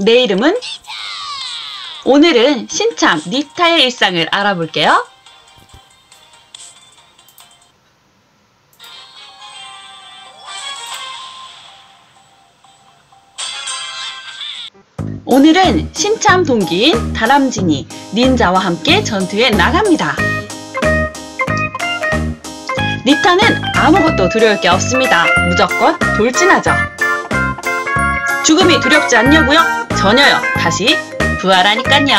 내 이름은 오늘은 신참 니타의 일상을 알아볼게요. 오늘은 신참 동기인 다람쥐니 닌자와 함께 전투에 나갑니다. 니타는 아무것도 두려울 게 없습니다. 무조건 돌진하죠. 죽음이 두렵지 않냐고요? 전혀요. 다시 부활하니깐요.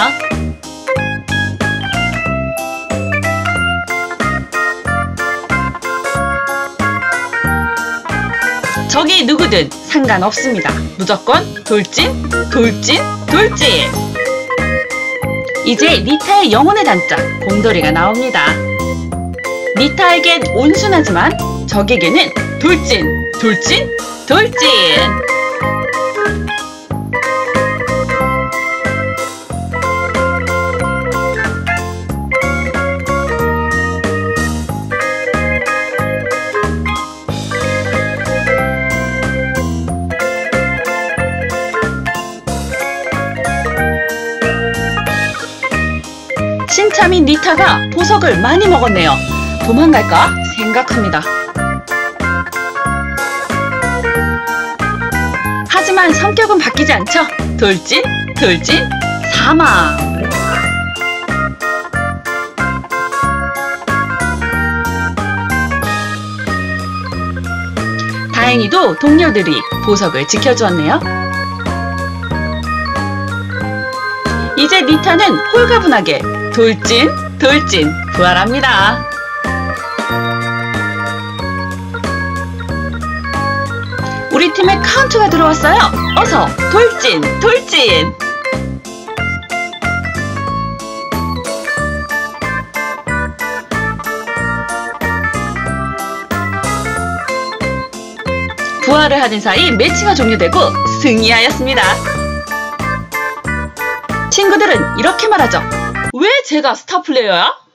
적이 누구든 상관없습니다. 무조건 돌진, 돌진, 돌진! 이제 리타의 영혼의 단짝, 곰돌이가 나옵니다. 리타에겐 온순하지만 적에게는 돌진, 돌진, 돌진! 신참인 리타가 보석을 많이 먹었네요. 도망갈까 생각합니다. 하지만 성격은 바뀌지 않죠? 돌진, 돌진, 사망. 다행히도 동료들이 보석을 지켜주었네요. 이제 리타는 홀가분하게 돌진, 돌진, 부활합니다. 우리 팀에 카운트가 들어왔어요. 어서 돌진, 돌진. 부활을 하는 사이 매치가 종료되고 승리하였습니다. 친구들은 이렇게 말하죠. 왜 제가 스타 플레이어야?